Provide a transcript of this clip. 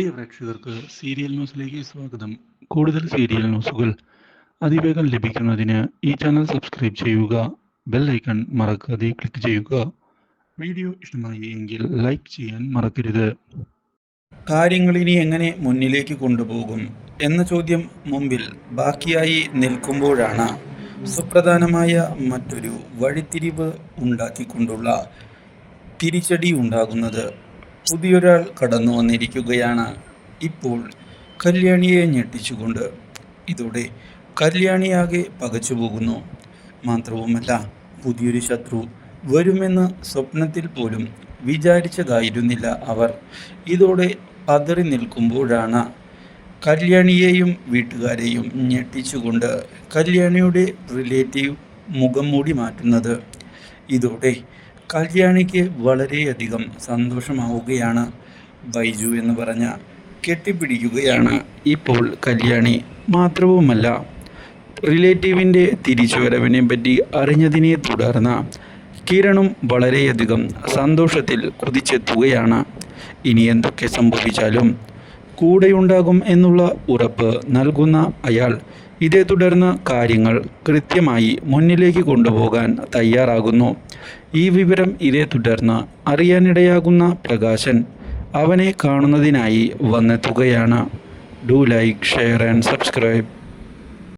പ്രിയ പ്രേക്ഷകർക്ക് സീരിയൽ ന്യൂസിലേക്ക് സ്വാഗതം. കൂടുതൽ സീരിയൽ ന്യൂസുകൾ അതിവേഗം ലഭിക്കുന്നതിന് ഈ ചാനൽ സബ്സ്ക്രൈബ് ചെയ്യുക ബെൽ ഐക്കൺ മറക്കാതെ ക്ലിക്ക് ചെയ്യുക. വീഡിയോ ഇഷ്ടമായി എങ്കിൽ ലൈക്ക് ചെയ്യാൻ മറക്കരുത്. കാര്യങ്ങൾ ഇനി എങ്ങനെ മുന്നിലേക്ക് കൊണ്ടുപോകും എന്ന ചോദ്യം മുമ്പിൽ ബാക്കിയായി നിൽക്കുമ്പോഴാണ് സുപ്രധാനമായ മറ്റൊരു വഴിത്തിരിവ് ഉണ്ടാക്കിക്കൊണ്ടുള്ള തിരിച്ചടി ഉണ്ടാകുന്നത്. പുതിയൊരാൾ കടന്നു വന്നിരിക്കുകയാണ്. ഇപ്പോൾ കല്യാണിയെ ഞെട്ടിച്ചുകൊണ്ട് ഇതോടെ കല്യാണിയാകെ പകച്ചു പോകുന്നു. മാത്രവുമല്ല പുതിയൊരു ശത്രു വരുമെന്ന് സ്വപ്നത്തിൽ പോലും വിചാരിച്ചതായിരുന്നില്ല അവർ. ഇതോടെ പതറി നിൽക്കുമ്പോഴാണ് കല്യാണിയെയും വീട്ടുകാരെയും ഞെട്ടിച്ചുകൊണ്ട് കല്യാണിയുടെ റിലേറ്റീവ് മുഖം മൂടി മാറ്റുന്നത്. ഇതോടെ കല്യാണിക്ക് വളരെയധികം സന്തോഷമാവുകയാണ് ബൈജു എന്ന് പറഞ്ഞ കെട്ടിപ്പിടിക്കുകയാണ് ഇപ്പോൾ കല്യാണി മാത്രവുമല്ല. റിലേറ്റീവിന്റെ തിരിച്ചുവരവിനെ പറ്റി അറിഞ്ഞതിനെ തുടർന്ന് കിരണും വളരെയധികം സന്തോഷത്തിൽ കുതിച്ചെത്തുകയാണ്. ഇനി എന്തൊക്കെ സംഭവിച്ചാലും കൂടെയുണ്ടാകും എന്നുള്ള ഉറപ്പ് നൽകുന്ന അയാൾ ഇതേ തുടർന്ന് കാര്യങ്ങൾ കൃത്യമായി മുന്നിലേക്ക് കൊണ്ടുപോകാൻ തയ്യാറാകുന്നു. ഈ വിവരം ഇതേ തുടർന്ന് അറിയാനിടയാകുന്ന പ്രകാശൻ അവനെ കാണുന്നതിനായി വന്നെത്തുകയാണ്. Do like share and subscribe.